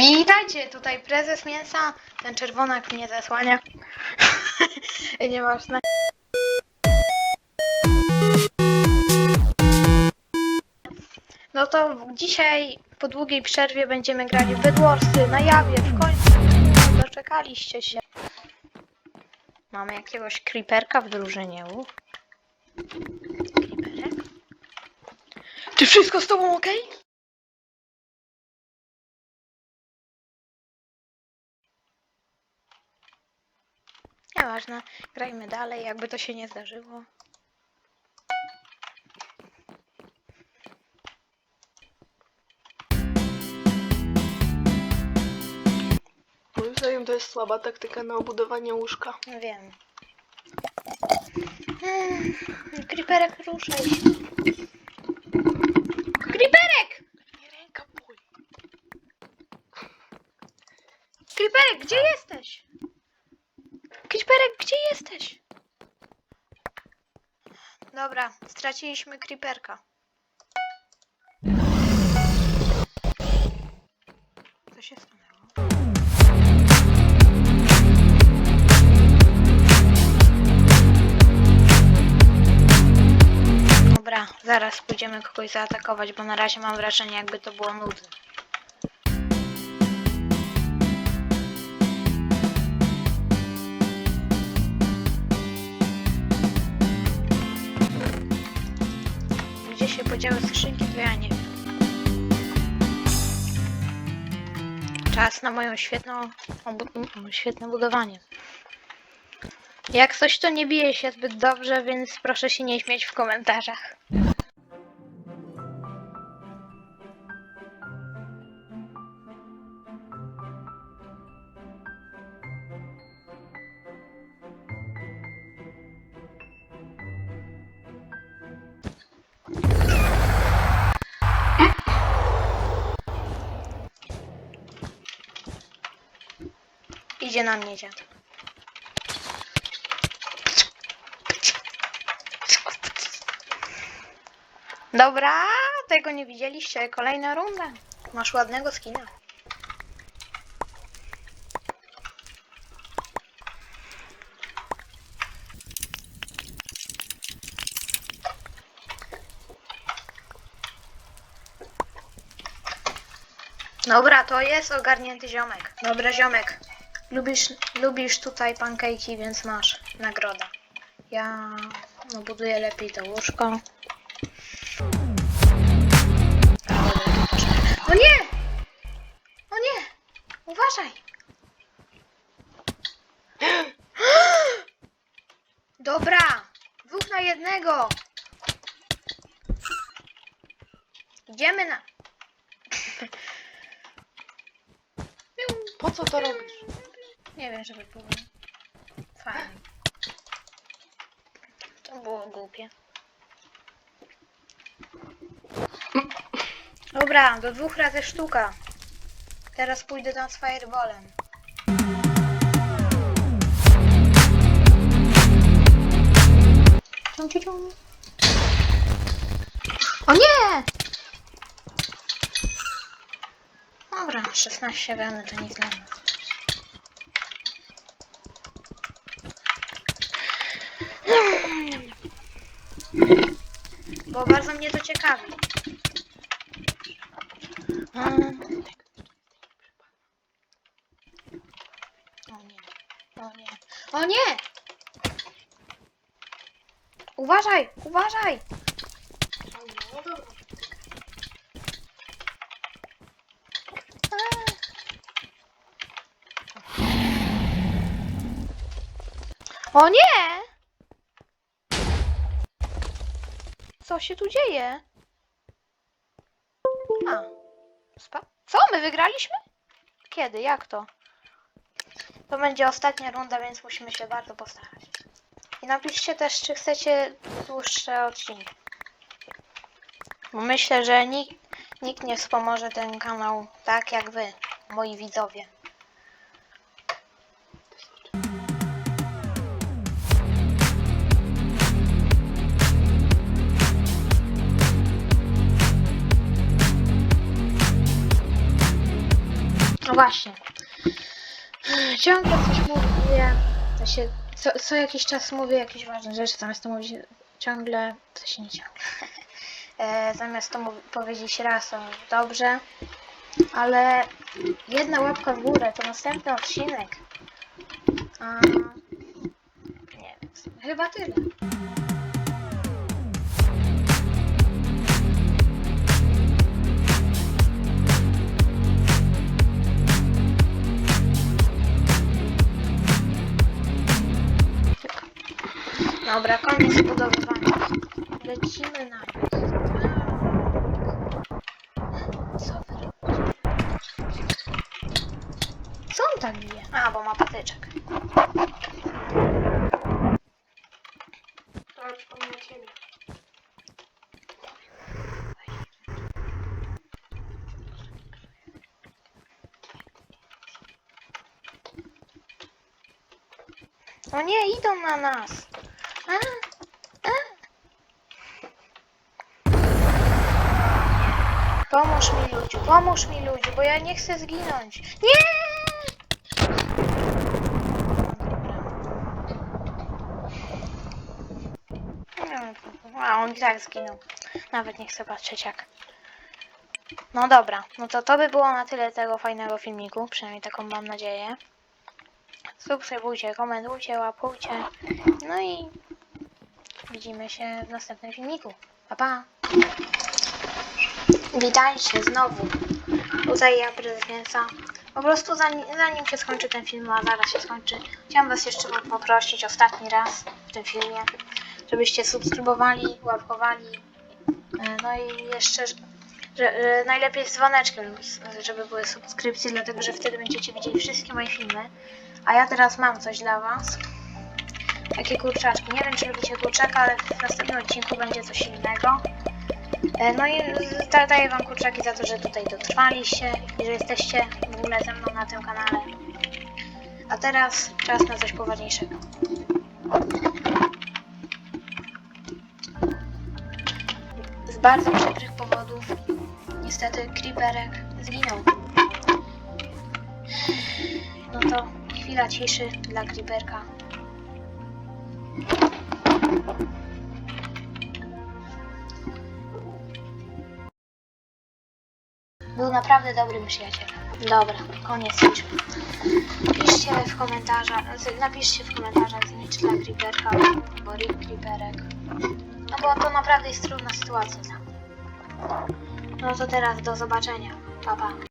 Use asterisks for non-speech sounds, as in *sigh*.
Witajcie, tutaj prezes mięsa. Ten czerwonak mnie zasłania. *laughs* Nieważne. No to dzisiaj po długiej przerwie będziemy grali w Bedwarsy na jawie. W końcu doczekaliście się. Mamy jakiegoś creeperka w drużynie. u. Creeperek? Czy wszystko z tobą ok? Nieważne, grajmy dalej, jakby to się nie zdarzyło. Moim zdaniem to jest słaba taktyka na obudowanie łóżka. Wiem. Mm, Creeperek, ruszaj się. Creeperek! Nie ręka boli. Creeperek, gdzie jesteś? Creeperek, gdzie jesteś? Dobra, straciliśmy Creeperka. Co się stanęło? Dobra, zaraz pójdziemy kogoś zaatakować, bo na razie mam wrażenie, jakby to było nudne. Podziały skrzynki, to ja nie wiem. Czas na moją świetną, świetne budowanie. Jak coś, to nie bije się zbyt dobrze, więc proszę się nie śmiać w komentarzach. Idzie na mnie dziad. Dobra, tego nie widzieliście. Kolejna runda. Masz ładnego skina. Dobra, to jest ogarnięty ziomek. Dobra, ziomek. Lubisz, lubisz tutaj pankejki, więc masz nagrodę. Ja no, buduję lepiej to łóżko. O nie! O nie! Uważaj! *gasps* Dobra! Dwóch na jednego! Idziemy na... *laughs* Po co to robisz? Nie wiem, żeby było fajnie. To było głupie. Dobra, do dwóch razy sztuka. Teraz pójdę tam z fireballem. O nie! Dobra, 16 rany to nic dla nas. Bo bardzo mnie to ciekawi. O nie, o nie, o nie! Uważaj, uważaj! O nie! Co się tu dzieje? A. Spa Co? My wygraliśmy? Kiedy? Jak to? To będzie ostatnia runda, więc musimy się bardzo postarać. I napiszcie też, czy chcecie dłuższe odcinki. Bo myślę, że nikt, nikt nie wspomoże ten kanał tak jak wy, moi widzowie. Właśnie. Ciągle coś mówię. To się, co, co jakiś czas mówię jakieś ważne rzeczy, zamiast to mówić ciągle, to się nie ciągle. *laughs* E, zamiast to powiedzieć raz, to dobrze. Ale jedna łapka w górę to następny odcinek. A, nie wiem, chyba tyle. Dobra, koniec budowywania. Lecimy na Co wy robicie? Co on tak bije? A, bo ma patyczek. O nie, idą na nas. Pomóż mi ludziu, pomóż mi ludziu, bo ja nie chcę zginąć. Nie! A on i tak zginął. Nawet nie chcę patrzeć jak. No dobra, no to to by było na tyle tego fajnego filmiku, przynajmniej taką mam nadzieję. Subskrybujcie, komentujcie, łapujcie. No i widzimy się w następnym filmiku. Pa pa! Witajcie znowu. Tutaj ja prezydenta. Po prostu zanim, zanim się skończy ten film, a zaraz się skończy, chciałam was jeszcze poprosić ostatni raz w tym filmie, żebyście subskrybowali, łapkowali. E, No i jeszcze, że, że najlepiej z dzwoneczkiem, żeby były subskrypcje, dlatego że wtedy będziecie widzieli wszystkie moje filmy. A ja teraz mam coś dla Was. Takie kurczaczki. Nie wiem, czy lubicie kurczaka, ale w następnym odcinku będzie coś innego. E, No i da- daję Wam kurczaki za to, że tutaj dotrwaliście i że jesteście w ogóle ze mną na tym kanale. A teraz czas na coś poważniejszego. Z bardzo przykrych powodów niestety Creeperek zginął. No to chwila ciszy dla Creeperka. Był naprawdę dobrym przyjacielem. Dobra, koniec ciszy. Piszcie w komentarzach, napiszcie w komentarzach znicz dla Creeperka albo Rick Creeperek. No bo to naprawdę jest trudna sytuacja dla mnie. No to teraz do zobaczenia. Pa pa.